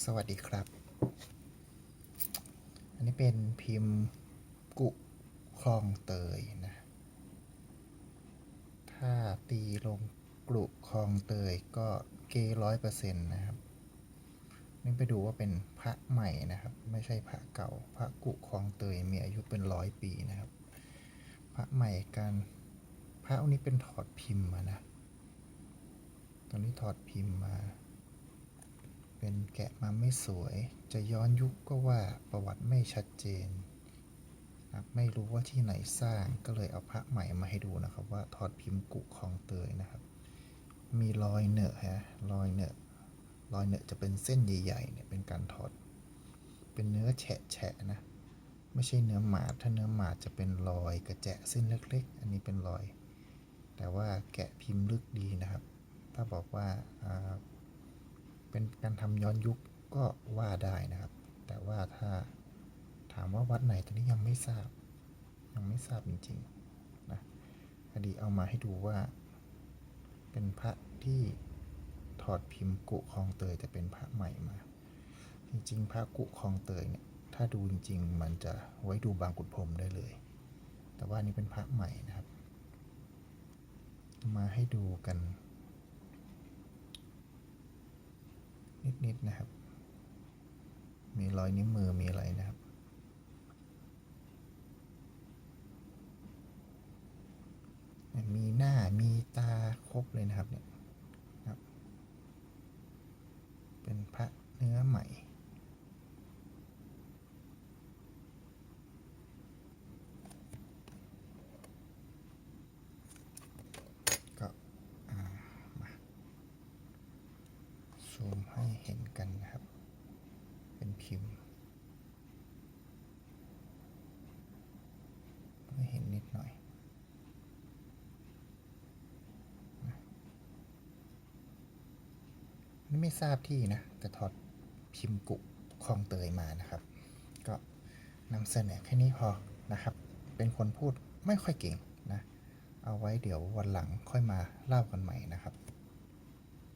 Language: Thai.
สวัสดีครับ อันนี้เป็นพิมพ์กุคลองเตยนะ ถ้าตีลงกลุคลองเตยก็เกร้อยเปอร์เซ็นต์นะครับ นี่ไปดูว่าเป็นพระใหม่นะครับ ไม่ใช่พระเก่า พระกุคลองเตยมีอายุเป็นร้อยปีนะครับ พระใหม่การพระองค์นี้เป็นถอดพิมพ์มานะ ตอนนี้ถอดพิมพ์มา เป็นแกะมาไม่สวย จะย้อนยุคก็ว่าประวัติไม่ชัดเจน ไม่รู้ว่าที่ไหนสร้างก็เลยเอาพระใหม่มาให้ดูนะครับ ว่าถอดพิมพ์กุคลองเตยนะครับ มีรอยเนอะฮะรอยเนอะรอยเนอะจะเป็นเส้นใหญ่ๆเนี่ยเป็นการถอด เป็นเนื้อแฉะๆนะไม่ใช่เนื้อหมาดถ้าเนื้อหมาดจะเป็นรอยกระแจะเส้นเล็ก ๆ อันนี้เป็นรอย แต่ว่าแกะพิมพ์ลึกดีนะครับ ถ้าบอกว่า เป็นการทำย้อนยุคก็ว่าได้นะครับ แต่ว่าถ้าถามว่าวัดไหนตอนนี้ยังไม่ทราบ ยังไม่ทราบจริงๆนะอดีเอามาให้ดูว่า เป็นพระที่ถอดพิมพ์กุคลองเตยแต่เป็นพระใหม่มา จริงๆ พระกุคลองเตยเนี่ยถ้าดูจริง ๆ มันจะไว้ดูบางกุฎพรมได้เลย แต่ว่านนี้เป็นพระใหม่นะครับ มาให้ดูกัน นิดๆนะครับ มีรอยนิ้วมือมีอะไรนะครับ มีหน้ามีตาครบเลยนะครับเนี่ยนะครับ เป็นพระเนื้อใหม่ ก็อ่ามา ซูมให้เห็นกันนะครับ เป็นพิมพ์ให้เห็นนิ ดหน่อยนี่ไม่ทราบที่นะ แต่ถอดพิมพ์กุคลองเตยมานะครับ ก็นำเสนอแค่นี้พอนะครับ เป็นคนพูดไม่ค่อยเก่งนะ เอาไว้เดี๋ยววันหลังค่อยมาเล่ากันใหม่นะครับ